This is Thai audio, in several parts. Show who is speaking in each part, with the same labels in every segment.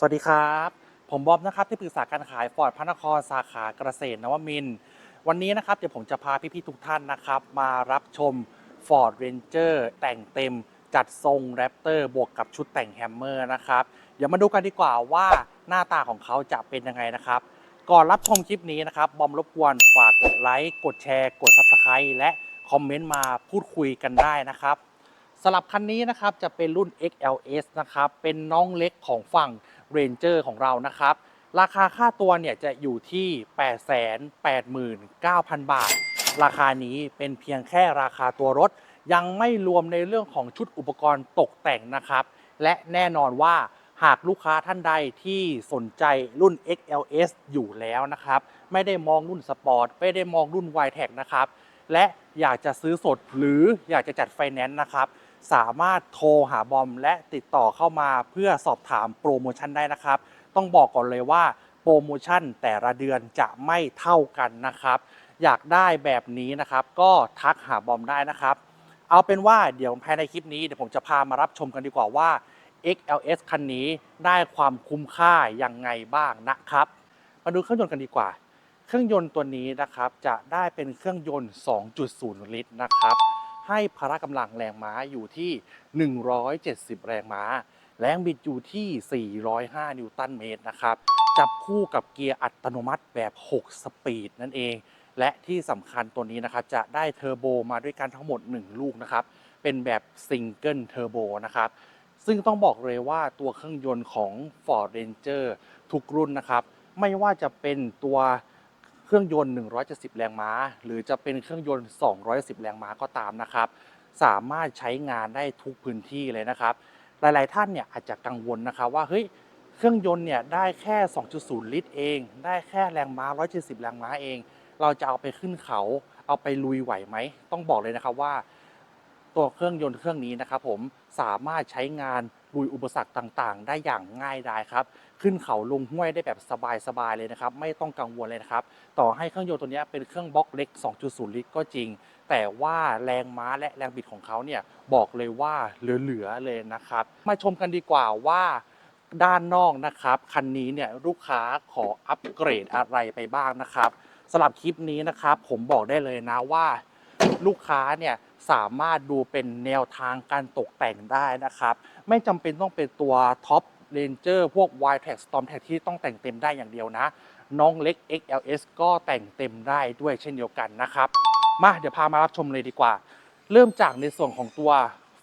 Speaker 1: สวัสดีครับ ผมบอมนะครับที่ปรึกษาการขายฟอร์ดพระนครสาขาเกษตรนวมิน วันนี้นะครับเดี๋ยวผมจะพาพี่ๆทุกท่านนะครับ มารับชม Ford Ranger แต่งเต็มจัดทรงแรปเตอร์บวกกับชุดแต่งแฮมเมอร์นะครับ เดี๋ยวมาดูกันดีกว่าว่าหน้าตาของเขาจะเป็นยังไงนะครับ ก่อนรับชมคลิปนี้นะครับ บอมรบกวนฝากกดไลค์กดแชร์ กด Subscribe และคอมเมนต์มาพูดคุยกันได้นะครับ สำหรับคันนี้นะครับจะเป็นรุ่น XLS นะครับเป็นน้องเล็กของฝั่ง Ranger ของเรานะครับ ราคาค่าตัวเนี่ยจะอยู่ที่ 889,000 บาท ราคานี้เป็นเพียงแค่ราคาตัวรถ ยังไม่รวมในเรื่องของชุดอุปกรณ์ตกแต่งนะครับ และแน่นอนว่าหากลูกค้าท่านใดที่สนใจรุ่น XLS อยู่แล้วนะครับ ไม่ได้มองรุ่นสปอร์ตไม่ได้มองรุ่น y t e c นะครับ และอยากจะซื้อสดหรืออยากจะจัดไฟแนนซ์นะครับ สามารถโทรหาบอมและติดต่อเข้ามาเพื่อสอบถามโปรโมชั่นได้นะครับ ต้องบอกก่อนเลยว่าโปรโมชั่นแต่ละเดือนจะไม่เท่ากันนะครับ อยากได้แบบนี้นะครับ ก็ทักหาบอมได้นะครับ เอาเป็นว่าเดี๋ยวภายในคลิปนี้เดี๋ยวผมจะพามารับชมกันดีกว่าว่า XLS คันนี้ได้ความคุ้มค่ายังไงบ้างนะครับ มาดูเครื่องยนต์กันดีกว่า เครื่องยนต์ตัวนี้นะครับจะได้เป็นเครื่องยนต์ 2.0 ลิตรนะครับ ให้พละกำลังแรงม้าอยู่ที่ 170 แรงม้า แรงบิดอยู่ที่ 405 นิวตันเมตรนะครับ จับคู่กับเกียร์อัตโนมัติแบบ 6 สปีดนั่นเอง และที่สำคัญตัวนี้นะครับ จะได้เทอร์โบมาด้วยกันทั้งหมด 1 ลูกนะครับ เป็นแบบซิงเกิลเทอร์โบนะครับซึ่งต้องบอกเลยว่าตัวเครื่องยนต์ของ Ford Ranger ทุกรุ่นนะครับ ไม่ว่าจะเป็นตัว เครื่องยนต์ 170 แรงม้า หรือจะเป็นเครื่องยนต์ 210 แรงม้าก็ตามนะครับ สามารถใช้งานได้ทุกพื้นที่เลยนะครับ หลาย ๆ ท่านเนี่ยอาจจะกังวลนะครับว่าเฮ้ยเครื่องยนต์เนี่ยได้แค่ 2.0 ลิตรเอง ได้แค่แรงม้า 170 แรงม้าเอง เราจะเอาไปขึ้นเขา เอาไปลุยไหวไหม ต้องบอกเลยนะครับว่า ตัวเครื่องยนต์เครื่องนี้นะครับผมสามารถใช้งานลุยอุปสรรคต่างๆ ได้อย่างง่ายดายครับ ขึ้นเขาลงห้วยได้แบบสบายๆเลยนะครับ ไม่ต้องกังวลเลยนะครับ ต่อให้เครื่องยนต์ตัวนี้เป็นเครื่องบล็อกเล็ก 2.0 ลิตรก็จริง แต่ว่าแรงม้าและแรงบิดของเขาเนี่ยบอกเลยว่าเหลือๆเลยนะครับ มาชมกันดีกว่าว่าด้านนอกนะครับคันนี้เนี่ยลูกค้าขออัปเกรดอะไรไปบ้างนะครับสำหรับคลิปนี้นะครับ ผมบอกได้เลยนะว่า ลูกค้าเนี่ยสามารถดูเป็นแนวทางการตกแต่งได้นะครับ ไม่จำเป็นต้องเป็นตัวท็อป เรนเจอร์พวก y t e c Storm t a c ที่ต้องแต่งเต็มได้อย่างเดียวนะ น้องเล็ก XLS ก็แต่งเต็มได้ด้วยเช่นเดียวกันนะครับ มาเดี๋ยวพามารับชมเลยดีกว่า เริ่มจากในส่วนของตัว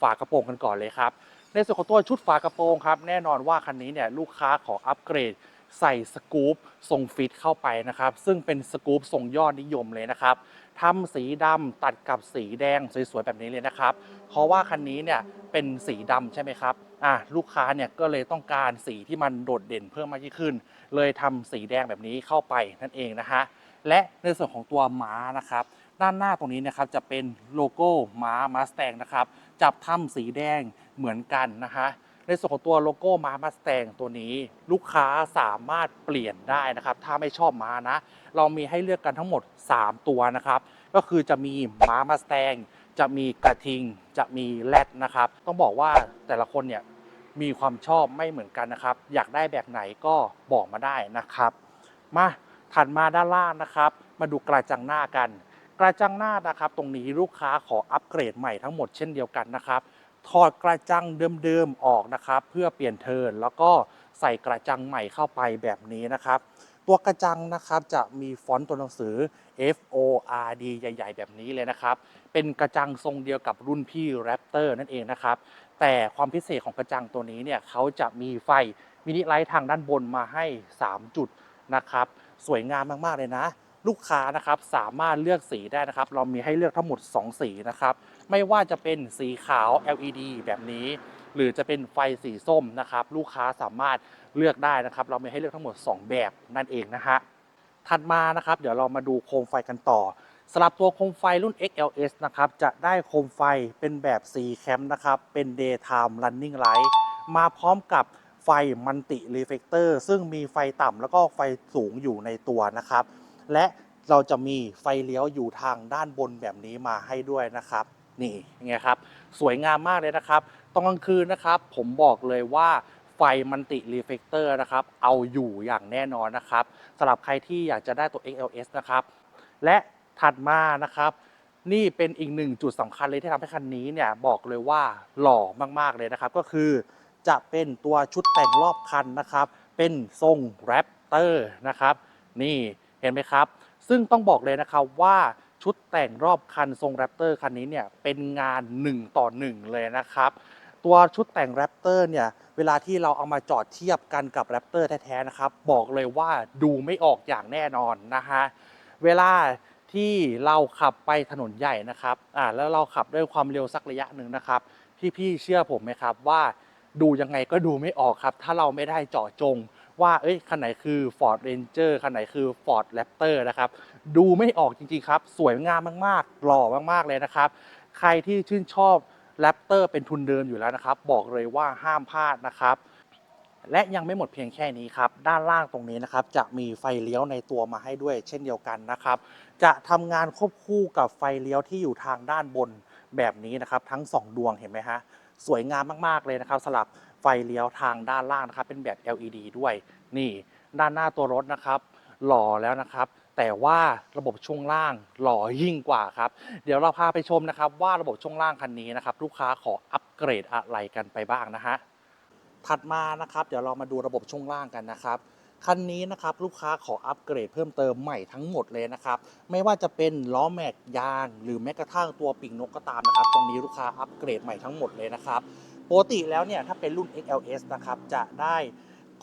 Speaker 1: ฝากระโปรงกันก่อนเลยครับ ในส่วนของตัวชุดฝากระโปรงครับ แน่นอนว่าคันนี้เนี่ยลูกค้าขออัปเกรดใส่สกู๊ปทรงฟิตเข้าไปนะครับ ซึ่งเป็นสกู๊ปทรงยอดนิยมเลยนะครับ ทำสีดำตัดกับสีแดงสวยๆแบบนี้เลยนะครับ เพราะว่าคันนี้เนี่ยเป็นสีดำใช่ไหมครับอะลูกค้าเนี่ยก็เลยต้องการสีที่มันโดดเด่นเพิ่มมากยิ่งขึ้น เลยทำสีแดงแบบนี้เข้าไปนั่นเองนะฮะและในส่วนของตัวม้านะครับ ด้านหน้าตรงนี้นะครับจะเป็นโลโก้ม้ามาสแตงนะครับจับทำสีแดงเหมือนกันนะคะ ในส่วนของตัวโลโก้ม้ามาสแตงตัวนี้ ลูกค้าสามารถเปลี่ยนได้นะครับ ถ้าไม่ชอบม้านะ เรามีให้เลือกกันทั้งหมด 3 ตัวนะครับ ก็คือจะมีม้ามาสแตงจะมีกระทิง จะมีแรดนะครับ ต้องบอกว่าแต่ละคนเนี่ยมีความชอบไม่เหมือนกันนะครับ อยากได้แบบไหนก็บอกมาได้นะครับ มาถัดมาด้านล่างนะครับ มาดูกระจังหน้ากัน กระจังหน้านะครับ ตรงนี้ลูกค้าขออัปเกรดใหม่ทั้งหมดเช่นเดียวกันนะครับ ถอดกระจังเดิมๆออกนะครับ เพื่อเปลี่ยนเทิร์นแล้วก็ใส่กระจังใหม่เข้าไปแบบนี้นะครับ ตัวกระจังนะครับจะมีฟอนต์ตัวหนังสือ F O R D ใหญ่ ๆ แบบนี้เลยนะครับ เป็นกระจังทรงเดียวกับรุ่นพี่ Raptor นั่นเองนะครับ แต่ความพิเศษของกระจังตัวนี้เนี่ยเขาจะมีไฟมินิไลท์ทางด้านบนมาให้ 3 จุดนะครับ สวยงามมากๆเลยนะ ลูกค้านะครับสามารถเลือกสีได้นะครับ เรามีให้เลือกทั้งหมด 2 สีนะครับ ไม่ว่าจะเป็นสีขาว LED แบบนี้ หรือจะเป็นไฟสีส้มนะครับ ลูกค้าสามารถเลือกได้นะครับ เรามีให้เลือกทั้งหมด 2 แบบนั่นเองนะฮะถัดมานะครับ เดี๋ยวเรามาดูโคมไฟกันต่อสำหรับตัวโคมไฟรุ่น XLS นะครับ จะได้โคมไฟเป็นแบบสีแคมนะครับ เป็น daytime running light มาพร้อมกับไฟมันติรีเฟกเตอร์ซึ่งมีไฟต่ำแล้วก็ไฟสูงอยู่ในตัวนะครับ และเราจะมีไฟเลี้ยวอยู่ทางด้านบนแบบนี้มาให้ด้วยนะครับ นี่ไงครับ สวยงามมากเลยนะครับตอนกลางคืนนะครับ ผมบอกเลยว่าไฟมันติรีเฟกเตอร์นะครับ เอาอยู่อย่างแน่นอนนะครับสำหรับใครที่อยากจะได้ตัว XLS นะครับ และถัดมานะครับ นี่เป็นอีกหนึ่งจุดสำคัญเลยที่ทำให้คันนี้เนี่ยบอกเลยว่าหล่อมากๆเลยนะครับ ก็คือจะเป็นตัวชุดแต่งรอบคันนะครับ เป็นทรงแรปเตอร์นะครับ นี่ ห็นไหมครับ ซึ่งต้องบอกเลยนะครับว่าชุดแต่งรอบคันทรงแรปเตอร์คันนี้เนี่ยเป็นงาน 1 ต่อ 1 เลยนะครับ ตัวชุดแต่งแรปเตอร์เนี่ยเวลาที่เราเอามาจอดเทียบกันกับแรปเตอร์แท้ๆนะครับ บอกเลยว่าดูไม่ออกอย่างแน่นอนนะฮะเวลาที่เราขับไปถนนใหญ่นะครับอ่าแล้วเราขับด้วยความเร็วสักระยะหนึ่งนะครับ พี่ๆเชื่อผมไหมครับว่าดูยังไงก็ดูไม่ออกครับ ถ้าเราไม่ได้เจาะจง ว่าเอ้ยคันไหนคือ Ford Ranger คันไหนคือ Ford Raptor นะครับดูไม่ออกจริงๆครับ สวยงามมากๆหล่อมากๆเลยนะครับ ใครที่ชื่นชอบ Raptor เป็นทุนเดิมอยู่แล้วนะครับ บอกเลยว่าห้ามพลาดนะครับและยังไม่หมดเพียงแค่นี้ครับ ด้านล่างตรงนี้นะครับ จะมีไฟเลี้ยวในตัวมาให้ด้วย เช่นเดียวกันนะครับ จะทำงานควบคู่กับไฟเลี้ยวที่อยู่ทางด้านบนแบบนี้นะครับ ทั้ง 2 ดวงเห็นไหมฮะสวยงามมากๆเลยนะครับสำหรับ ฟเลี้ยวทางด้านล่างนะครับ เป็นแบบ LED ด้วย นี่ ด้านหน้าตัวรถนะครับ หล่อแล้วนะครับ แต่ว่าระบบช่วงล่างหล่อยิ่งกว่าครับ เดี๋ยวเราพาไปชมนะครับ ว่าระบบช่วงล่างคันนี้นะครับ ลูกค้าขออัปเกรดอะไรกันไปบ้างนะฮะถัดมานะครับ เดี๋ยวเรามาดูระบบช่วงล่างกันนะครับคันนี้นะครับลูกค้าขออัปเกรดเพิ่มเติมใหม่ทั้งหมดเลยนะครับ ไม่ว่าจะเป็นล้อแม็กยาง หรือแม้กระทั่งตัวปีกนกก็ตามนะครับ ตรงนี้ลูกค้าอัปเกรดใหม่ทั้งหมดเลยนะครับ ปกติแล้วเนี่ยถ้าเป็นรุ่น XLS นะครับจะได้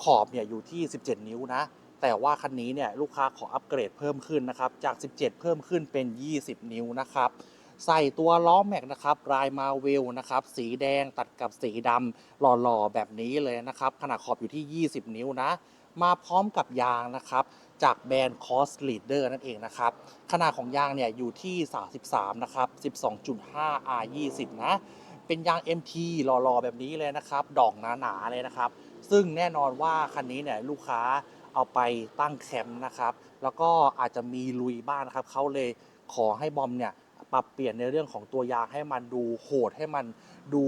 Speaker 1: ขอบเนี่ยอยู่ที่ 17 นิ้วนะ แต่ว่าคันนี้เนี่ยลูกค้าขออัปเกรดเพิ่มขึ้นนะครับ จาก 17 เพิ่มขึ้นเป็น 20 นิ้วนะครับ ใส่ตัวล้อแม็กนะครับรายมาเวลนะครับ สีแดงตัดกับสีดำหล่อๆ แบบนี้เลยนะครับ ขนาดขอบอยู่ที่ 20 นิ้วนะ มาพร้อมกับยางนะครับจากแบรนด์ Cost Leader นั่นเองนะครับ ขนาดของยางเนี่ยอยู่ที่ 33 นะครับ 12.5 R20 นะ เป็นยาง MT หล่อๆแบบนี้เลยนะครับ ดอกหนาๆเลยนะครับ ซึ่งแน่นอนว่าคันนี้เนี่ยลูกค้าเอาไปตั้งแคมป์นะครับ แล้วก็อาจจะมีลุยบ้านครับเขาเลยขอให้บอมเนี่ยปรับเปลี่ยนในเรื่องของตัวยางให้มันดูโหดให้มันดู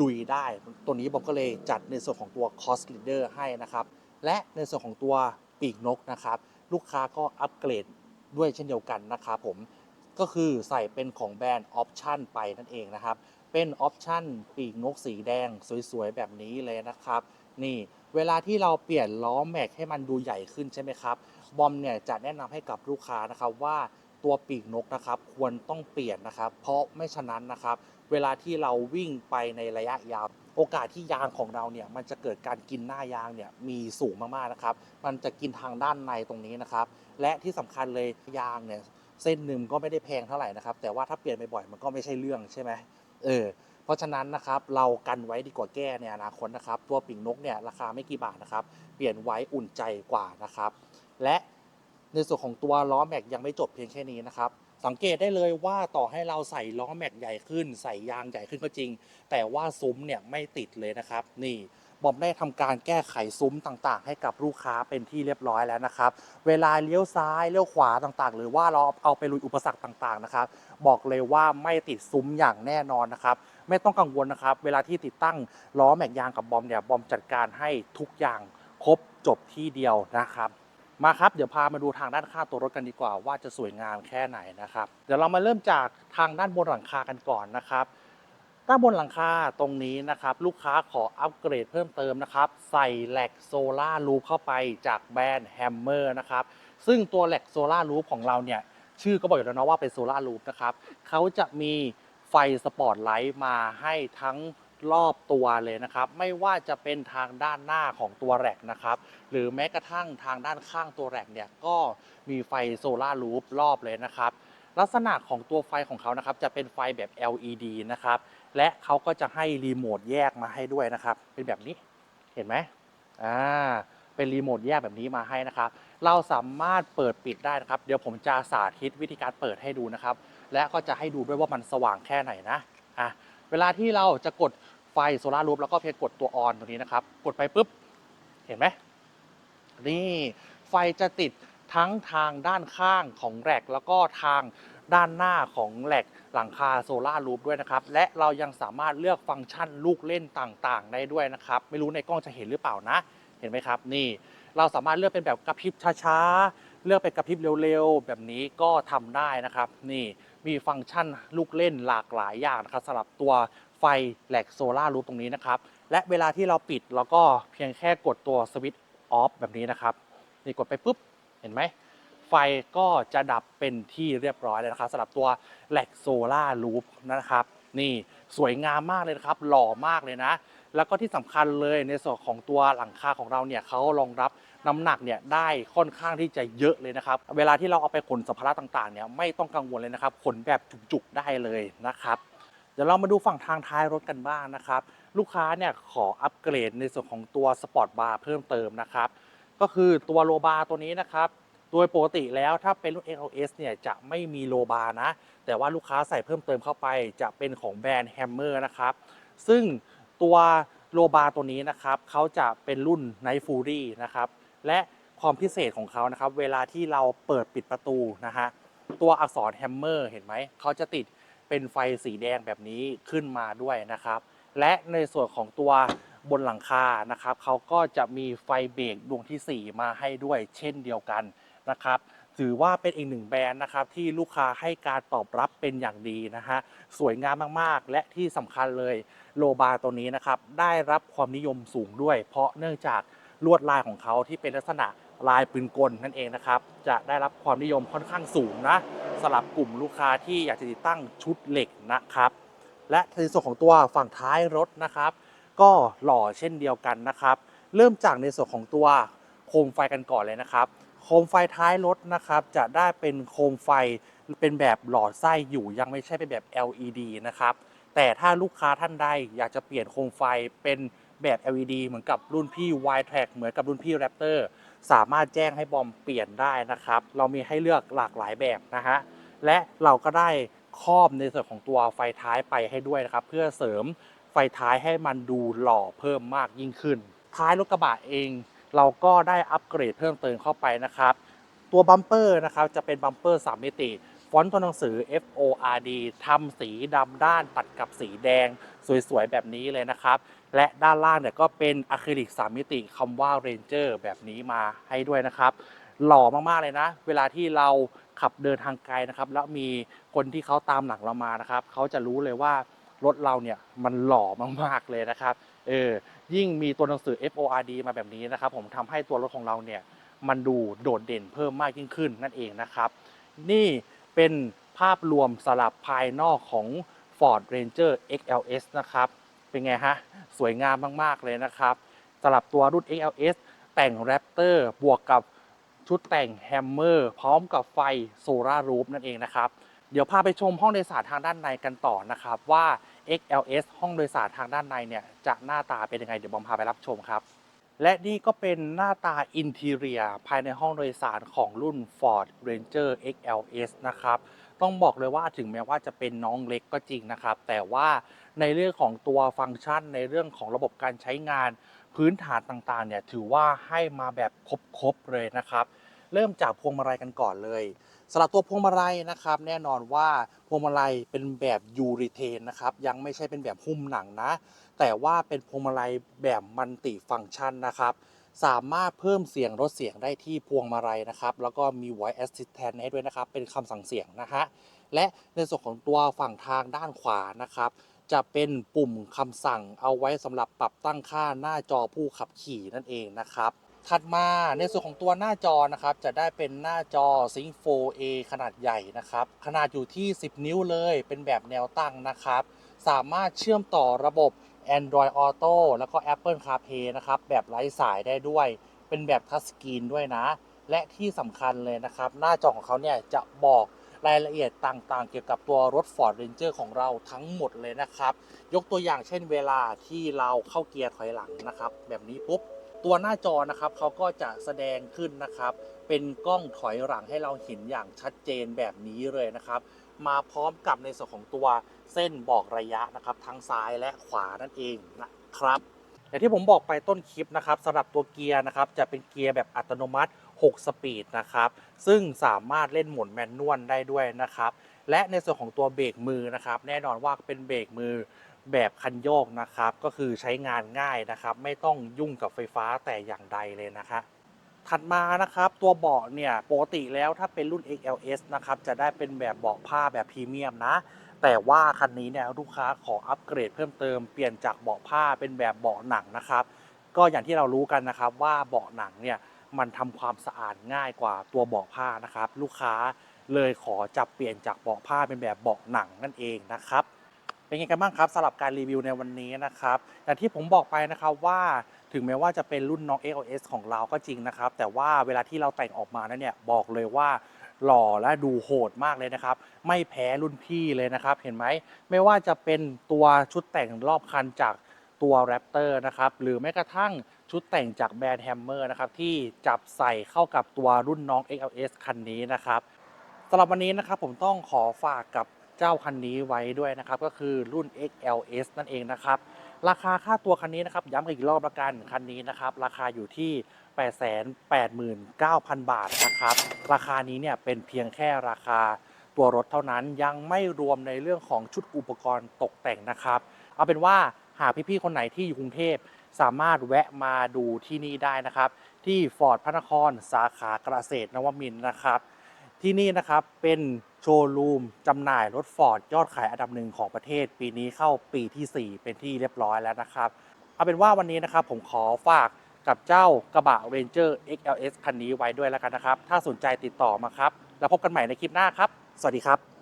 Speaker 1: ลุยได้ ตัวนี้บอมก็เลยจัดในส่วนของตัว Cost Leader ให้นะครับ และในส่วนของตัวปีกนกนะครับ ลูกค้าก็อัปเกรดด้วยเช่นเดียวกันนะครับผมก็คือใส่เป็นของแบรนด์ออปชั่นไปนั่นเองนะครับ เป็นออปชั่นปีกนกสีแดงสวยๆ แบบนี้เลยนะครับ นี่เวลาที่เราเปลี่ยนล้อแม็กให้มันดูใหญ่ขึ้นใช่ไหมครับ บอมเนี่ยจะแนะนำให้กับลูกค้านะครับว่าตัวปีกนกนะครับควรต้องเปลี่ยนนะครับ เพราะไม่ฉะนั้นนะครับ เวลาที่เราวิ่งไปในระยะยาว โอกาสที่ยางของเราเนี่ยมันจะเกิดการกินหน้ายางเนี่ยมีสูงมากๆนะครับ มันจะกินทางด้านในตรงนี้นะครับ และที่สำคัญเลยยางเนี่ยเส้นหนึ่งก็ไม่ได้แพงเท่าไหร่นะครับ แต่ว่าถ้าเปลี่ยนบ่อยๆมันก็ไม่ใช่เรื่องใช่ไหม เออเพราะฉะนั้นนะครับเรากันไว้ดีกว่าแก้ในอนาคตนะครับ ตัวปิ่งนกเนี่ยราคาไม่กี่บาทนะครับ เปลี่ยนไว้อุ่นใจกว่านะครับ และในส่วนของตัวล้อแม็กยังไม่จบเพียงแค่นี้นะครับสังเกตได้เลยว่าต่อให้เราใส่ล้อแม็กใหญ่ขึ้น ใส่ยางใหญ่ขึ้นก็จริง แต่ว่าซุ้มเนี่ยไม่ติดเลยนะครับ นี่ บอมได้ทำการแก้ไขซุ้มต่างๆ ให้กับลูกค้าเป็นที่เรียบร้อยแล้วนะครับ เวลาเลี้ยวซ้ายเลี้ยวขวาต่างๆ หรือว่าเราเอาไปลุยอุปสรรคต่างๆนะครับ บอกเลยว่าไม่ติดซุ้มอย่างแน่นอนนะครับ ไม่ต้องกังวลนะครับ เวลาที่ติดตั้งล้อแม็กยางกับบอมเนี่ยบอมจัดการให้ทุกอย่างครบจบที่เดียวนะครับมาครับ เดี๋ยวพามาดูทางด้านข้างตัวรถกันดีกว่า ว่าจะสวยงามแค่ไหนนะครับ เดี๋ยวเรามาเริ่มจากทางด้านบนหลังคากันก่อนนะครับ ด้านบนหลังคาตรงนี้นะครับ ลูกค้าขออัปเกรดเพิ่มเติมนะครับ ใส่แหลกโซล่ารูปเข้าไปจากแบรนด์แฮมเมอร์นะครับ ซึ่งตัวแหลกโซล่ารูปของเราเนี่ย ชื่อก็บอกอยู่แล้วนะว่าเป็นโซล่ารูปนะครับเขาจะมีไฟสปอตไลท์มาให้ทั้งรอบตัวเลยนะครับ ไม่ว่าจะเป็นทางด้านหน้าของตัวแรกนะครับ หรือแม้กระทั่งทางด้านข้างตัวแรกเนี่ยก็มีไฟโซลารูปรอบเลยนะครับ ลักษณะของตัวไฟของเขานะครับจะเป็นไฟแบบ LED นะครับและเขาก็จะให้รีโมทแยกมาให้ด้วยนะครับเป็นแบบนี้เห็นไหมอ่าเป็นรีโมทแยกแบบนี้มาให้นะครับ เราสามารถเปิดปิดได้นะครับ เดี๋ยวผมจะสาธิตวิธีการเปิดให้ดูนะครับ และก็จะให้ดูด้วยว่ามันสว่างแค่ไหนนะอะเวลาที่เราจะกดไฟโซลารูปแล้วก็เพียงกดตัวออนตรงนี้นะครับ กดไปปุ๊บ เห็นไหมนี่ไฟจะติด ทั้งทางด้านข้างของแร็กแล้วก็ทางด้านหน้าของแหลกหลังคาโซลารูฟด้วยนะครับ และเรายังสามารถเลือกฟังก์ชันลูกเล่นต่างๆ ได้ด้วยนะครับ ไม่รู้ในกล้องจะเห็นหรือเปล่านะ เห็นไหมครับ นี่เราสามารถเลือกเป็นแบบกระพริบช้าๆ เลือกเป็นกระพริบเร็วๆ แบบนี้ก็ทำได้นะครับ นี่มีฟังก์ชันลูกเล่นหลากหลายอย่างนะครับสำหรับตัวไฟแหลกโซลารูฟตรงนี้นะครับและเวลาที่เราปิดเราก็เพียงแค่กดตัวสวิตช์ออฟแบบนี้นะครับนี่กดไปปุ๊บ ห็นไหมไฟก็จะดับเป็นที่เรียบร้อยเลยนะครับสำหรับตัวแหลกโซล่ารูฟนะครับ นี่สวยงามมากเลยนะครับ หล่อมากเลยนะ แล้วก็ที่สำคัญเลยในส่วนของตัวหลังคาของเราเนี่ยเขารองรับน้ำหนักเนี่ยได้ค่อนข้างที่จะเยอะเลยนะครับ เวลาที่เราเอาไปขนสัมภาระต่างๆเนี่ยไม่ต้องกังวลเลยนะครับขนแบบจุกๆได้เลยนะครับเดี๋ยวเรามาดูฝั่งทางท้ายรถกันบ้างนะครับ ลูกค้าเนี่ยขออัปเกรดในส่วนของตัวสปอร์ตบาร์เพิ่มเติมนะครับ ก็คือตัวโลบาตัวนี้นะครับโดยปกติแล้วถ้าเป็นรุ่น XLS เนี่ยจะไม่มีโลบานะ แต่ว่าลูกค้าใส่เพิ่มเติมเข้าไปจะเป็นของแบรนด์ Hammer นะครับ ซึ่งตัวโลบาตัวนี้นะครับเขาจะเป็นรุ่น Night Fury นะครับและความพิเศษของเขานะครับ เวลาที่เราเปิดปิดประตูนะฮะตัวอักษร Hammer เห็นไหม เขาจะติดเป็นไฟสีแดงแบบนี้ขึ้นมาด้วยนะครับ และในส่วนของตัว บนหลังคานะครับเขาก็จะมีไฟเบรกดวงทีสี่ 4 มาให้ด้วยเช่นเดียวกันนะครับถือว่าเป็นอีกหนึ่งแบรนด์นะครับที่ลูกค้าให้การตอบรับเป็นอย่างดีนะฮะสวยงามมากๆ และที่สำคัญเลยโลบาตัวนี้นะครับได้รับความนิยมสูงด้วย เพราะเนื่องจากลวดลายของเขาที่เป็นลักษณะลายปืนกลนั่นเองนะครับจะได้รับความนิยมค่อนข้างสูงนะสำหรับกลุ่มลูกค้าที่อยากจะติดตั้งชุดเหล็กนะครับ และในส่วนของตัวฝั่งท้ายรถนะครับ ก็หล่อเช่นเดียวกันนะครับ เริ่มจากในส่วนของตัวโคมไฟกันก่อนเลยนะครับ โคมไฟท้ายรถนะครับ จะได้เป็นโคมไฟเป็นแบบหลอดไส้อยู่ยังไม่ใช่เป็นแบบ LED นะครับ แต่ถ้าลูกค้าท่านใดอยากจะเปลี่ยนโคมไฟเป็นแบบ LED เหมือนกับรุ่นพี่ y t r a c เหมือนกับรุ่นพี่ Raptor สามารถแจ้งให้บอมเปลี่ยนได้นะครับ เรามีให้เลือกหลากหลายแบบนะฮะ และเราก็ได้ครอบในส่วนของตัวไฟท้ายไปให้ด้วยนะครับ เพื่อเสริม ฟท้ายให้มันดูหล่อเพิ่มมากยิ่งขึ้น ท้ายรถกระบะเอง เราก็ได้อัปเกรดเพิ่มเติมเข้าไปนะครับ ตัวบัมเปอร์นะครับจะเป็นบัมเปอร์ 3 มิติ ฟอนต์ตัวหนังสือ FORD ทำสีดำด้านตัดกับสีแดง สวยๆ แบบนี้เลยนะครับ และด้านล่างเนี่ยก็เป็นอะคริลิก 3 มิติคำว่า Ranger แบบนี้มาให้ด้วยนะครับหล่อมากๆเลยนะ เวลาที่เราขับเดินทางไกลนะครับ แล้วมีคนที่เขาตามหลังเรามานะครับ เขาจะรู้เลยว่า รถเราเนี่ยมันหล่อมากๆเลยนะครับเออยิ่งมีตัวหนังสือ FORD มาแบบนี้นะครับผมทำให้ตัวรถของเราเนี่ยมันดูโดดเด่นเพิ่มมากยิ่งขึ้นนั่นเองนะครับ นี่เป็นภาพรวมสลับภายนอกของ Ford Ranger XLS นะครับ เป็นไงฮะ สวยงามมาก ๆ เลยนะครับสลับตัวรุ่น XLS แต่ง Raptor บวกกับชุดแต่ง Hammer พร้อมกับไฟ Solar Roof นั่นเองนะครับ ดี๋ยวพาไปชมห้องโดยสารทางด้านในกันต่อนะครับว่า XLS ห้องโดยสารทางด้านในเนี่ยจะหน้าตาเป็นยังไงเดี๋ยวบอมพาไปรับชมครับ และนี่ก็เป็นหน้าตาอินทีเรียภายในห้องโดยสารของรุ่น Ford Ranger XLS นะครับต้องบอกเลยว่าถึงแม้ว่าจะเป็นน้องเล็กก็จริงนะครับ แต่ว่าในเรื่องของตัวฟังก์ชันในเรื่องของระบบการใช้งาน พื้นฐานต่างๆเนี่ยถือว่าให้มาแบบครบๆเลยนะครับ เริ่มจากพวงมาลัยกันก่อนเลยสำหรับตัวพวงมาลัยนะครับแน่นอนว่าพวงมาลัยเป็นแบบยูริเทนนะครับยังไม่ใช่เป็นแบบหุ้มหนังนะ แต่ว่าเป็นพวงมาลัยแบบมัลติฟังก์ชันนะครับสามารถเพิ่มเสียงลดเสียงได้ที่พวงมาลัยนะครับ แล้วก็มี voice assistant ให้ด้วยนะครับ เป็นคำสั่งเสียงนะฮะ และในส่วนของตัวฝั่งทางด้านขวานะครับ จะเป็นปุ่มคำสั่งเอาไว้สำหรับปรับตั้งค่าหน้าจอผู้ขับขี่นั่นเองนะครับ ถัดมาในส่วนของตัวหน้าจอนะครับ จะได้เป็นหน้าจอ Sync 4A ขนาดใหญ่นะครับ ขนาดอยู่ที่ 10 นิ้วเลย เป็นแบบแนวตั้งนะครับ สามารถเชื่อมต่อระบบ Android Auto แล้วก็ Apple CarPlay นะครับ แบบไร้สายได้ด้วย เป็นแบบทัชสกรีนด้วยนะ และที่สำคัญเลยนะครับ หน้าจอของเขาเนี่ยจะบอกรายละเอียดต่างๆ เกี่ยวกับตัวรถ Ford Ranger ของเราทั้งหมดเลยนะครับ ยกตัวอย่างเช่นเวลาที่เราเข้าเกียร์ถอยหลังนะครับ แบบนี้ปุ๊บ ตัวหน้าจอนะครับเขาก็จะแสดงขึ้นนะครับ เป็นกล้องถอยหลังให้เราเห็นอย่างชัดเจนแบบนี้เลยนะครับ มาพร้อมกับในส่วนของตัวเส้นบอกระยะนะครับทั้งซ้ายและขวานั่นเองนะครับอย่างที่ผมบอกไปต้นคลิปนะครับสำหรับตัวเกียร์นะครับจะเป็นเกียร์แบบอัตโนมัติ 6 สปีดนะครับ ซึ่งสามารถเล่นโหมดแมนนวลได้ด้วยนะครับ และในส่วนของตัวเบรกมือนะครับ แน่นอนว่าเป็นเบรกมือ แบบคันโยกนะครับ ก็คือใช้งานง่ายนะครับ ไม่ต้องยุ่งกับไฟฟ้าแต่อย่างใดเลยนะคะถัดมานะครับตัวเบาะเนี่ยปกติแล้วถ้าเป็นรุ่น XLS นะครับจะได้เป็นแบบเบาะผ้าแบบพรีเมียมนะ แต่ว่าคันนี้เนี่ยลูกค้าขออัปเกรดเพิ่มเติมเปลี่ยนจากเบาะผ้าเป็นแบบเบาะหนังนะครับ ก็อย่างที่เรารู้กันนะครับว่าเบาะหนังเนี่ยมันทำความสะอาดง่ายกว่าตัวเบาะผ้านะครับ ลูกค้าเลยขอจับเปลี่ยนจากเบาะผ้าเป็นแบบเบาะหนังนั่นเองนะครับ เป็นไงกันบ้างครับสำหรับการรีวิวในวันนี้นะครับอย่างที่ผมบอกไปนะครับว่าถึงแม้ว่าจะเป็นรุ่นน้อง XOS ของเราก็จริงนะครับ แต่ว่าเวลาที่เราแต่งออกมานั้นเนี่ยบอกเลยว่าหล่อและดูโหดมากเลยนะครับ ไม่แพ้รุ่นพี่เลยนะครับ เห็นไหมไม่ว่าจะเป็นตัวชุดแต่งรอบคันจากตัว Raptor นะครับ หรือแม้กระทั่งชุดแต่งจากแบรนด์ Hammer นะครับ ที่จับใส่เข้ากับตัวรุ่นน้อง XLS คันนี้นะครับสำหรับวันนี้นะครับผมต้องขอฝากกับ เจ้าคันนี้ไว้ด้วยนะครับก็คือรุ่น XLS นั่นเองนะครับราคาค่าตัวคันนี้นะครับย้ำอีกรอบละกันคันนี้นะครับราคาอยู่ที่ 889,000 บาทนะครับราคานี้เนี่ยเป็นเพียงแค่ราคาตัวรถเท่านั้นยังไม่รวมในเรื่องของชุดอุปกรณ์ตกแต่งนะครับ เอาเป็นว่าหากพี่ๆคนไหนที่อยู่กรุงเทพสามารถแวะมาดูที่นี่ได้นะครับ ที่ฟอร์ดพระนครสาขาเกษตรนวมินนะครับ ที่นี่นะครับเป็น ชว์รูมจำหน่ายรถฟอร์ดยอดขายอันดับหนึ่งของประเทศ ปีนี้เข้าปีทีสี่ 4 เป็นที่เรียบร้อยแล้วนะครับ เอาเป็นว่าวันนี้นะครับผมขอฝากกับเจ้ากระบะ Ranger XLS คันนี้ไว้ด้วยแล้วกันนะครับ ถ้าสนใจติดต่อมาครับ แล้วพบกันใหม่ในคลิปหน้าครับ สวัสดีครับ